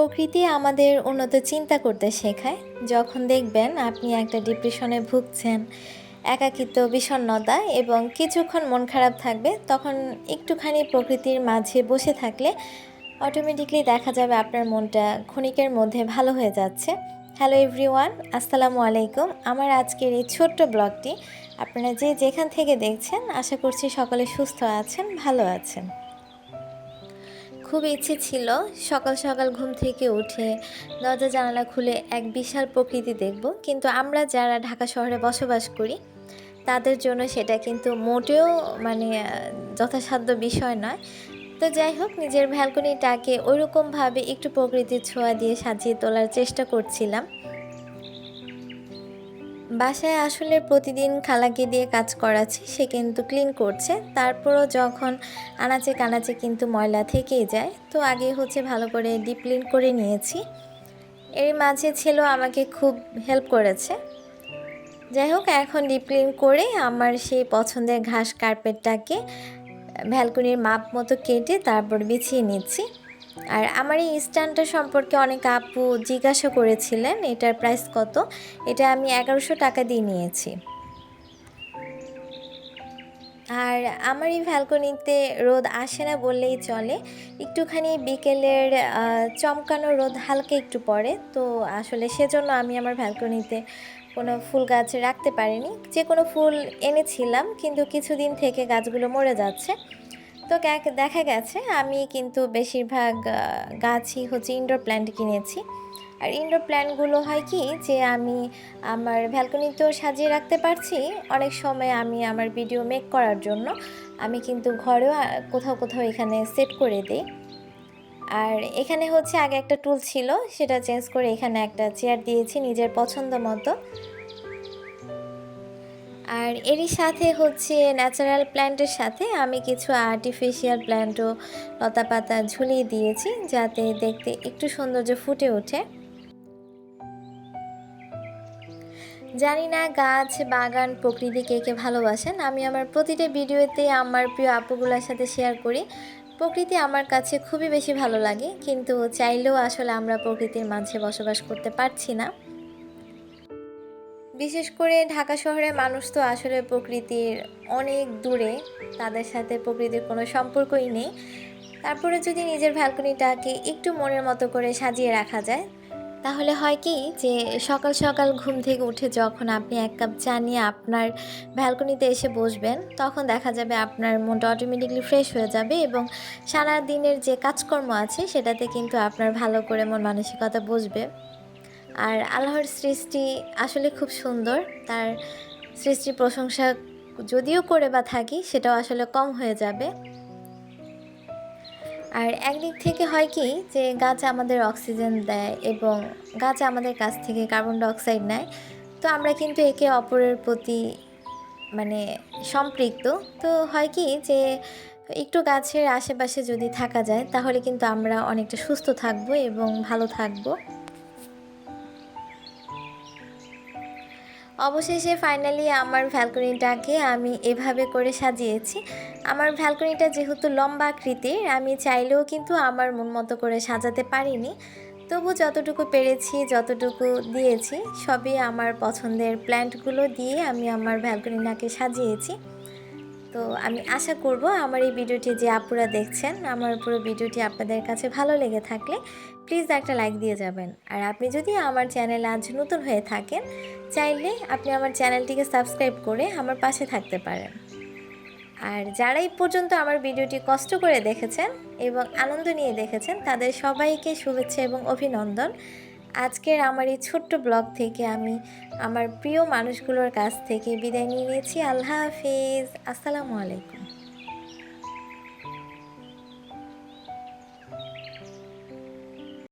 প্রকৃতি আমাদের উন্নত চিন্তা করতে শেখায়। যখন দেখবেন আপনি একটা ডিপ্রেশনে ভুগছেন, একাকিত্ব, বিষণ্ণতা এবং কিছুক্ষণ মন খারাপ থাকবে, তখন একটুখানি প্রকৃতির মাঝে বসে থাকলে অটোমেটিকলি দেখা যাবে আপনার মনটা ক্ষণিকের মধ্যে ভালো হয়ে যাচ্ছে। হ্যালো এভরিওয়ান আসসালামু আলাইকুম। আমার আজকের এই ছোট্ট ব্লগটি আপনারা যে যেখান থেকে দেখছেন, আশা করছি সকলে সুস্থ আছেন, ভালো আছেন। খুব ইচ্ছে ছিল সকাল সকাল ঘুম থেকে উঠে দরজা জানালা খুলে এক বিশাল প্রকৃতি দেখব। কিন্তু আমরা যারা ঢাকা শহরে বসবাস করি, তাদের জন্য সেটা কিন্তু মোটেও মানে যথাসাধ্য বিষয় নয়। তো যাই হোক, নিজের ভ্যালকনিটাকে ওইরকমভাবে একটু প্রকৃতির ছোঁয়া দিয়ে সাজিয়ে তোলার চেষ্টা করছিলাম। বাসায় আসলে প্রতিদিন খালাকে দিয়ে কাজ করাচ্ছি, সে কিন্তু ক্লিন করছে। তারপরও যখন আনাচে কানাচে কিন্তু ময়লা থেকেই যায়, তো আগে হচ্ছে ভালো করে ডিপ ক্লিন করে নিয়েছি। এর মাঝে ছেলেও আমাকে খুব হেল্প করেছে। যাই হোক, এখন ডিপ ক্লিন করে আমার সেই পছন্দের ঘাস কার্পেটটাকে ভ্যালকনির মাপ মতো কেটে তারপর বিছিয়ে নিচ্ছি। আর আমার এই স্ট্যান্ডটা সম্পর্কে অনেক আপু জিজ্ঞাসা করেছিলেন, এটার প্রাইস কত? এটা আমি এগারোশো টাকা দিয়ে নিয়েছি। আর আমার এই ভ্যালকনিতে রোদ আসে না বললেই চলে। একটুখানি বিকেলের চমকানো রোদ হালকা একটু পড়ে। তো আসলে সেজন্য আমি আমার ভ্যালকনিতে কোনো ফুল গাছ রাখতে পারিনি। যে কোনো ফুল এনেছিলাম, কিন্তু কিছুদিন থেকে গাছগুলো মরে যাচ্ছে। তো দেখা গেছে আমি কিন্তু বেশিরভাগ গাছই হচ্ছে ইনডোর প্ল্যান্ট কিনেছি। আর ইনডোর প্ল্যান্টগুলো হয় কি যে আমি আমার ভ্যালকনিতেও সাজিয়ে রাখতে পারছি অনেক সময় আমি আমার ভিডিও মেক করার জন্য। আমি কিন্তু ঘরেও কোথাও কোথাও এখানে সেট করে দিই। আর এখানে হচ্ছে আগে একটা টুল ছিল, সেটা চেঞ্জ করে এখানে একটা চেয়ার দিয়েছি নিজের পছন্দ মতো। আর এরই সাথে হচ্ছে ন্যাচারাল প্ল্যান্টের সাথে আমি কিছু আর্টিফিশিয়াল প্ল্যান্টও লতা পাতা ঝুলিয়ে দিয়েছি যাতে দেখতে একটু সৌন্দর্য ফুটে ওঠে। জানি না গাছ, বাগান, প্রকৃতি কে কে ভালোবাসেন। আমি আমার প্রতিটা ভিডিওতে আমার প্রিয় আপুগুলোর সাথে শেয়ার করি। প্রকৃতি আমার কাছে খুবই বেশি ভালো লাগে, কিন্তু চাইলেও আসলে আমরা প্রকৃতির মাঝে বসবাস করতে পারছি না। বিশেষ করে ঢাকা শহরের মানুষ তো আসলে প্রকৃতির অনেক দূরে, তাদের সাথে প্রকৃতির কোনো সম্পর্কই নেই। তারপরে যদি নিজের ভ্যালকনিটাকে একটু মনের মতো করে সাজিয়ে রাখা যায়, তাহলে হয় কি যে সকাল সকাল ঘুম থেকে উঠে যখন আপনি এক কাপ চা নিয়ে আপনার ভ্যালকনিতে এসে বসবেন, তখন দেখা যাবে আপনার মনটা অটোমেটিকলি ফ্রেশ হয়ে যাবে এবং সারা দিনের যে কাজকর্ম আছে সেটাতে কিন্তু আপনার ভালো করে মন মানসিকতা বসবে। আর আল্লাহর সৃষ্টি আসলে খুব সুন্দর। তার সৃষ্টির প্রশংসা যদিও করে বা থাকি, সেটাও আসলে কম হয়ে যাবে। আর একদিক থেকে হয় কি যে গাছ আমাদের অক্সিজেন দেয় এবং গাছ আমাদের কাছ থেকে কার্বন ডাইঅক্সাইড নেয়। তো আমরা কিন্তু একে অপরের প্রতি মানে সম্পৃক্ত। তো হয় কি যে একটু গাছের আশেপাশে যদি থাকা যায়, তাহলে কিন্তু আমরা অনেকটা সুস্থ থাকব এবং ভালো থাকব। অবশেষে ফাইনালি আমার ভ্যালকনিটাকে আমি এভাবে করে সাজিয়েছি। আমার ভ্যালকনিটা যেহেতু লম্বা আকৃতির, আমি চাইলেও কিন্তু আমার মন মতো করে সাজাতে পারিনি। তবু যতটুকু পেরেছি, যতটুকু দিয়েছি, সবই আমার পছন্দের প্ল্যান্টগুলো দিয়ে আমি আমার ভ্যালকনিটাকে সাজিয়েছি। তো আমি আশা করব আমার এই ভিডিওটি যে আপুরা দেখছেন, আমার পুরো ভিডিওটি আপনাদের কাছে ভালো লেগে থাকলে প্লিজ একটা লাইক দিয়ে যাবেন। আর আপনি যদি আমার চ্যানেল আজ নতুন হয়ে থাকেন, চাইলে আপনি আমার চ্যানেলটিকে সাবস্ক্রাইব করে আমার পাশে থাকতে পারেন। আর যারা এই পর্যন্ত আমার ভিডিওটি কষ্ট করে দেখেছেন এবং আনন্দ নিয়ে দেখেছেন, তাদের সবাইকে শুভেচ্ছা এবং অভিনন্দন। আজকের আমার এই ছোট্ট ব্লগ থেকে আমি আমার প্রিয় মানুষগুলোর কাছ থেকে বিদায় নিয়ে নিয়েছি। আল্লাহ হাফিজ। আসসালামু আলাইকুম।